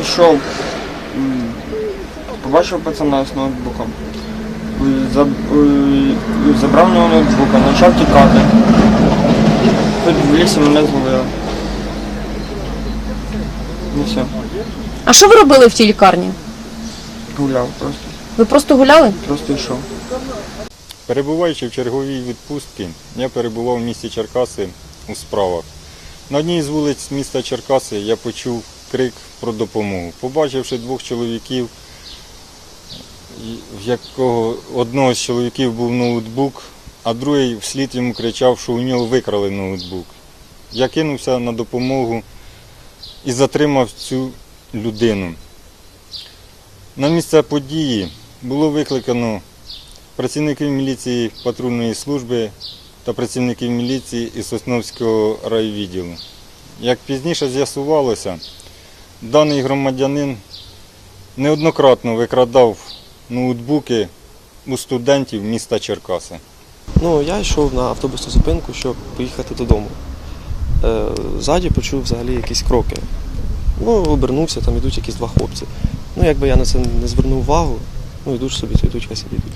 йшов, побачив пацана з ноутбуком. Заб- м, Забрав нього ноутбука, почав тікати. Тут в лісі мене зловили. І все, А що ви робили в тій лікарні? гуляв просто. Ви просто гуляли? Просто йшов. Перебуваючи в черговій відпустці, я перебував в місті Черкаси у справах. На одній з вулиць міста Черкаси я почув крик про допомогу. Побачивши двох чоловіків, в якого одного з чоловіків був ноутбук, а другий вслід йому кричав, що у нього викрали ноутбук. Я кинувся на допомогу і затримав цю людину. На місце події було викликано працівників міліції патрульної служби та працівників міліції із Сосновського райвідділу. Як пізніше з'ясувалося, даний громадянин неоднократно викрадав ноутбуки у студентів міста Черкаси. Ну, я йшов на автобусну зупинку, щоб поїхати додому. Е, ззаді почув взагалі якісь кроки. Ну, обернувся, там йдуть якісь два хлопці. Ну, якби я на це не звернув увагу, ну йдуть собі, то йдуть, хай йдуть.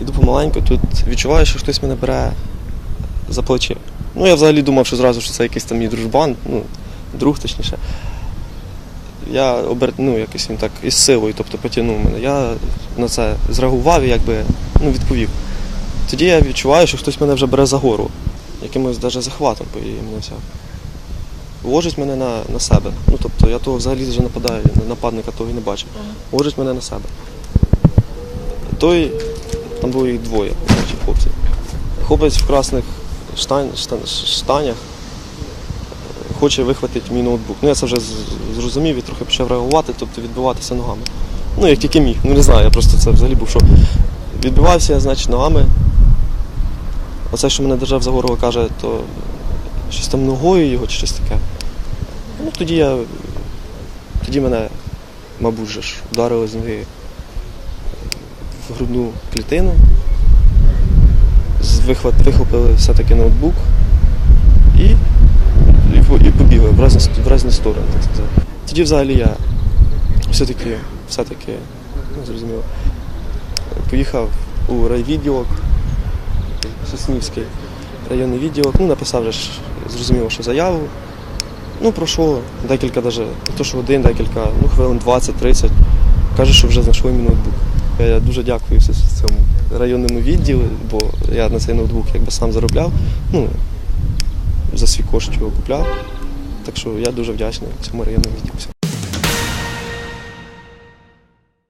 Іду помаленьку, тут відчуваю, що хтось мене бере за плече. Ну, я взагалі думав, що зразу що це якийсь там мій дружбан, ну, друг точніше. Я обер... ну, якось він так із силою, тобто потягнув мене. Я на це зреагував і якби ну, відповів. Тоді я відчуваю, що хтось мене вже бере за гору, якимось навіть захватом по її мене взяв. Ложить мене на, на себе. Ну тобто я того взагалі вже нападаю, нападника того і не бачив. Ложить мене на себе. Той, там було їх двоє, хлопців. Хлопець в красних штань, штан, штанях хоче вихватити мій ноутбук. Ну я це вже зрозумів і трохи почав реагувати, тобто відбиватися ногами. Ну, як тільки міг, ну не знаю, я просто це взагалі був шок. Відбивався я, значить, ногами. Оце, що мене держав за горло, каже, то щось там ногою його чи щось таке. Ну, тоді я. Тоді мене, мабуть, ж, ударили з ноги в грудну клітину. Вихват, вихопили все-таки ноутбук і, і, по- і побігли сторони, так сказати. Тоді взагалі я все-таки, все-таки, ну, зрозуміло, поїхав у райвідділок, Соснівський районний відділок, ну, написав вже ж, зрозуміло, що заяву. Ну, пройшло декілька, не то що один, декілька, ну, хвилин 20-30. Каже, що вже знайшли мій ноутбук. Я дуже дякую цьому районному відділу, бо я на цей ноутбук якби сам заробляв. Ну, за свій кошт його купляв. Так що я дуже вдячний цьому районному відділу.